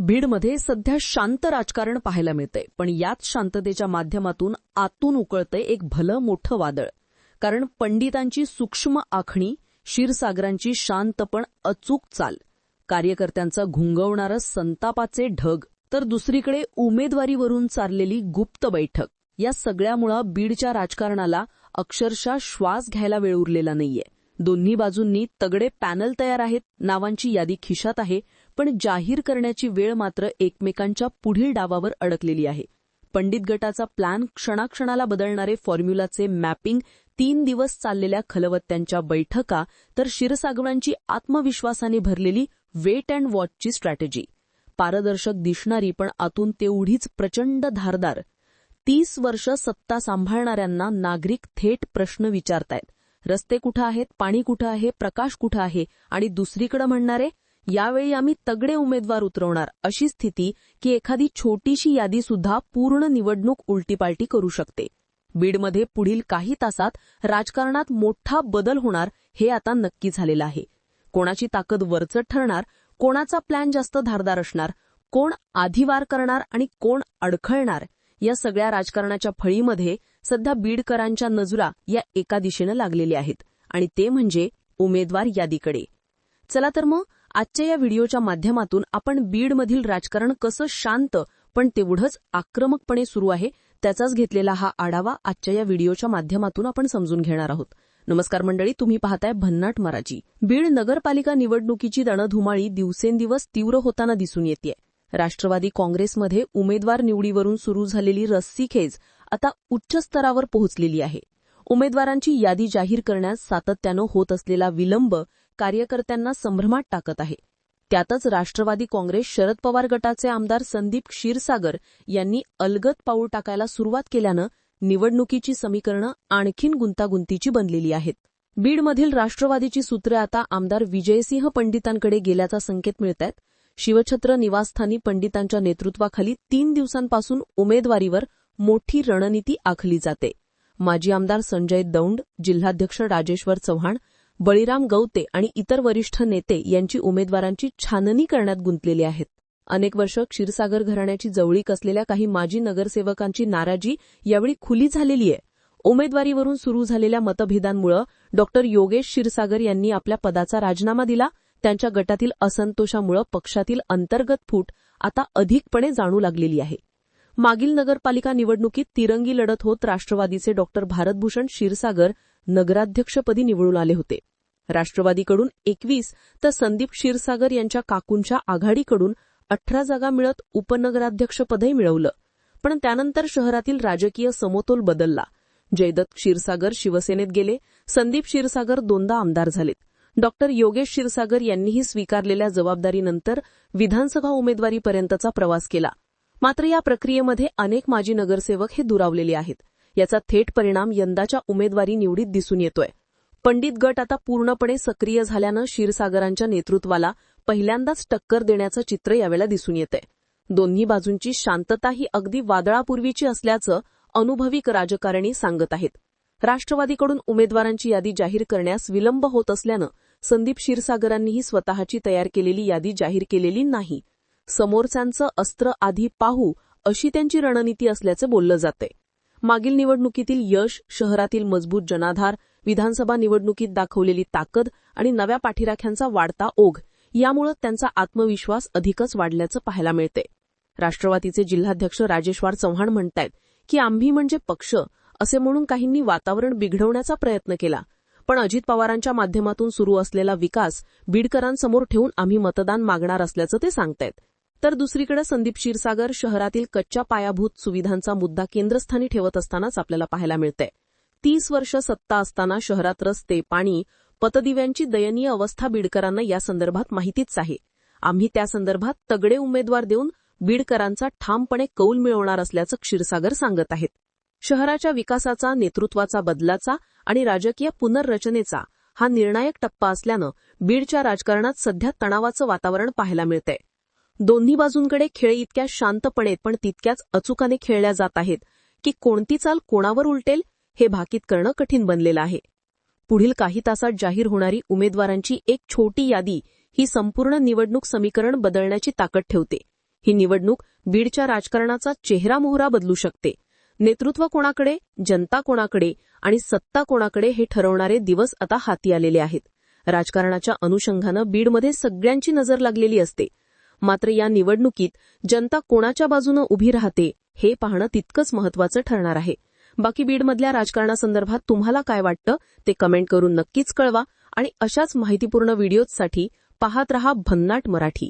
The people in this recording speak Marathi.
बीडमध्ये सध्या शांत राजकारण पाहायला मिळतंय. पण याच शांततेच्या माध्यमातून आतून उकळतंय एक भलं मोठं वादळ. कारण पंडितांची सूक्ष्म आखणी क्षीरसागरांची शांत पण अचूक चाल कार्यकर्त्यांचा घुंगवणारं संतापाचे ढग तर दुसरीकडे उमेदवारीवरून चाललेली गुप्त बैठक या सगळ्यामुळं बीडच्या राजकारणाला अक्षरशः श्वास घ्यायला वेळ उरलेला नाहीये. दोन्ही बाजूंनी तगडे पॅनल तयार आहेत. नावांची यादी खिशात आहे पण जाहीर करण्याची वेळ मात्र एकमेकांच्या पुढील डावावर अडकलेली आहे. पंडित गटाचा प्लॅन क्षणाक्षणाला बदलणारे फॉर्म्युलाचे मॅपिंग तीन दिवस चाललेल्या खलवत्त्यांच्या बैठका तर क्षीरसागरांची आत्मविश्वासाने भरलेली वेट अँड वॉचची स्ट्रॅटेजी. पारदर्शक दिसणारी पण आतून तेवढीच प्रचंड धारदार. तीस वर्ष सत्ता सांभाळणाऱ्यांना नागरिक थेट प्रश्न विचारतायत. रस्ते कुठं आहेत पाणी कुठं आहे प्रकाश कुठं आहे आणि दुसरीकडे म्हणणारे यावेळी आम्ही तगडे उमेदवार उतरवणार अशी स्थिती की एखादी छोटीशी यादी सुद्धा पूर्ण निवडणूक उलटीपालटी करू शकते. बीडमध्ये पुढील काही तासात राजकारणात मोठा बदल होणार हे आता नक्की झालेलं आहे. कोणाची ताकद वरचट ठरणार कोणाचा प्लॅन जास्त धारदार असणार कोण आधीवार करणार आणि कोण अडखळणार या सगळ्या राजकारणाच्या फळीमध्ये सध्या बीडकरांच्या नजुरा या एका दिशेनं लागलेल्या आहेत. आणि ते म्हणजे उमेदवार यादीकडे. चला तर मग आजच्या या व्हिडिओच्या माध्यमातून आपण बीडमधील राजकारण कसं शांत पण तेवढंच आक्रमकपणे सुरू आहे त्याचाच घेतलेला हा आढावा आजच्या या व्हिडिओच्या माध्यमातून आपण समजून घेणार आहोत. नमस्कार मंडळी तुम्ही पाहताय भन्नाट मराठी. बीड नगरपालिका निवडणुकीची दणधुमाळी दिवसेंदिवस तीव्र होताना दिसून येते राष्ट्रवादी काँग्रेसमध्ये उमेदवार निवडीवरून सुरू झालेली रस्सीखेच आता उच्च स्तरावर पोहोचलेली आहे. उमेदवारांची यादी जाहीर करण्यास सातत्यानं होत असलेला विलंब कार्यकर्त्यांना संभ्रमात टाकत आहे. त्यातच राष्ट्रवादी काँग्रेस शरद पवार गटाचे आमदार संदीप क्षीरसागर यांनी अलगत पाऊल टाकायला सुरुवात केल्यानं निवडणुकीची समीकरणं आणखीन गुंतागुंतीची बनलेली आहेत. बीडमधील राष्ट्रवादीची सूत्रे आता आमदार विजयसिंह पंडितांकडे गेल्याचा संकेत मिळत आहेत शिवछत्र निवासस्थानी पंडितांच्या नेतृत्वाखाली तीन दिवसांपासून उमेदवारीवर मोठी रणनीती आखली जाते. माजी आमदार संजय दौंड जिल्हाध्यक्ष राजेश्वर चव्हाण बळीराम गवते आणि इतर वरिष्ठ नेते यांची उमेदवारांची छाननी करण्यात गुंतलेली आहेत. अनेक वर्ष क्षीरसागर घराण्याची जवळीक असलेल्या काही माजी नगरसेवकांची नाराजी यावेळी खुली झालेली आहे. उमेदवारीवरून सुरू झालेल्या मतभेदांमुळे डॉक्टर योगेश क्षीरसागर यांनी आपल्या पदाचा राजीनामा दिला. त्यांच्या गटातील असंतोषामुळे पक्षातील अंतर्गत फूट आता अधिकपणे जाणू लागलेली आहे. मागील नगरपालिका निवडणुकीत तिरंगी लढत होत राष्ट्रवादीचे डॉक्टर भारतभूषण क्षीरसागर नगराध्यक्षपदी निवडून आले होते. राष्ट्रवादीकडून एकवीस तर संदीप क्षीरसागर यांच्या काकूंच्या आघाडीकडून अठरा जागा मिळत उपनगराध्यक्षपदही मिळवलं. पण त्यानंतर शहरातील राजकीय समतोल बदलला. जयदत्त क्षीरसागर शिवसेनेत गेले. संदीप क्षीरसागर दोनदा आमदार झालेत. डॉक्टर योगेश क्षीरसागर यांनीही स्वीकारलेल्या जबाबदारीनंतर विधानसभा उमेदवारीपर्यंतचा प्रवास केला. मात्र या प्रक्रियेमध्ये अनेक माजी नगरसेवक हे दुरावलेले आहेत. याचा थेट परिणाम यंदाच्या उमेदवारी निवडीत दिसून येतोय. पंडित गट आता पूर्णपणे सक्रिय झाल्यानं क्षीरसागरांच्या नेतृत्वाला पहिल्यांदाच टक्कर देण्याचं चित्र यावेळेला दिसून येतंय. दोन्ही बाजूंची शांतता ही अगदी वादळापूर्वीची असल्याचं अनुभवी राजकारणी सांगत आहेत. राष्ट्रवादीकडून उमेदवारांची यादी जाहीर करण्यास विलंब होत असल्यानं संदीप क्षीरसागरांनीही स्वतःची तयार केलेली यादी जाहीर केलेली नाही. समोरच्यांचं अस्त्र आधी पाहू अशी त्यांची रणनीती असल्याचं बोललं जातंय मागील निवडणुकीतील यश शहरातील मजबूत जनाधार विधानसभा निवडणुकीत दाखवलेली ताकद आणि नव्या पाठीराख्यांचा वाढता ओघ यामुळे त्यांचा आत्मविश्वास अधिकच वाढल्याचं पाहायला मिळते. राष्ट्रवादीचे जिल्हाध्यक्ष राजेश्वर चव्हाण म्हणतायत की आम्ही म्हणजे पक्ष असे म्हणून काहींनी वातावरण बिघडवण्याचा प्रयत्न केला. पण अजित पवारांच्या माध्यमातून सुरू असलेला विकास बीडकरांसमोर ठेवून आम्ही मतदान मागणार असल्याचं ते सांगतायत. तर दुसरीकडे संदीप क्षीरसागर शहरातील कच्च्या पायाभूत सुविधांचा मुद्दा केंद्रस्थानी ठेवत असतानाच आपल्याला पाहायला मिळतंय. तीस वर्ष सत्ता असताना शहरात रस्ते पाणी पतदिव्यांची दयनीय अवस्था बीडकरांना या संदर्भात माहितीच आहे. आम्ही त्या संदर्भात तगडे उमेदवार देऊन बीडकरांचा ठामपणे कौल मिळवणार असल्याचं क्षीरसागर सांगत आहेत. शहराच्या विकासाचा नेतृत्वाचा बदलाचा आणि राजकीय पुनर्रचनेचा हा निर्णायक टप्पा असल्यानं बीडच्या राजकारणात सध्या तणावाचं वातावरण पाहायला मिळतंय. दोन्ही बाजूंकडे खेळ इतक्या शांतपणे पण तितक्याच अचुकाने खेळल्या जात आहेत की कोणती चाल कोणावर उलटेल हे भाकीत करणं कठीण बनलेलं आहे. पुढील काही तासात जाहीर होणारी उमेदवारांची एक छोटी यादी ही संपूर्ण निवडणूक समीकरण बदलण्याची ताकद ठेवते. ही निवडणूक बीडच्या राजकारणाचा चेहरा मोहरा बदलू शकते. नेतृत्व कोणाकडे जनता कोणाकडे आणि सत्ता कोणाकडे हे ठरवणारे दिवस आता हाती आलेले आहेत. राजकारणाच्या अनुषंगानं बीडमध्ये सगळ्यांची नजर लागलेली असते. मात्र या निवडणुकीत जनता कोणाच्या बाजूनं उभी राहते हे पाहणं तितकंच महत्वाचं ठरणार आहे. बाकी बीडमधल्या राजकारणासंदर्भात तुम्हाला काय वाटतं ते कमेंट करून नक्कीच कळवा आणि अशाच माहितीपूर्ण व्हिडिओजसाठी पाहत रहा भन्नाट मराठी.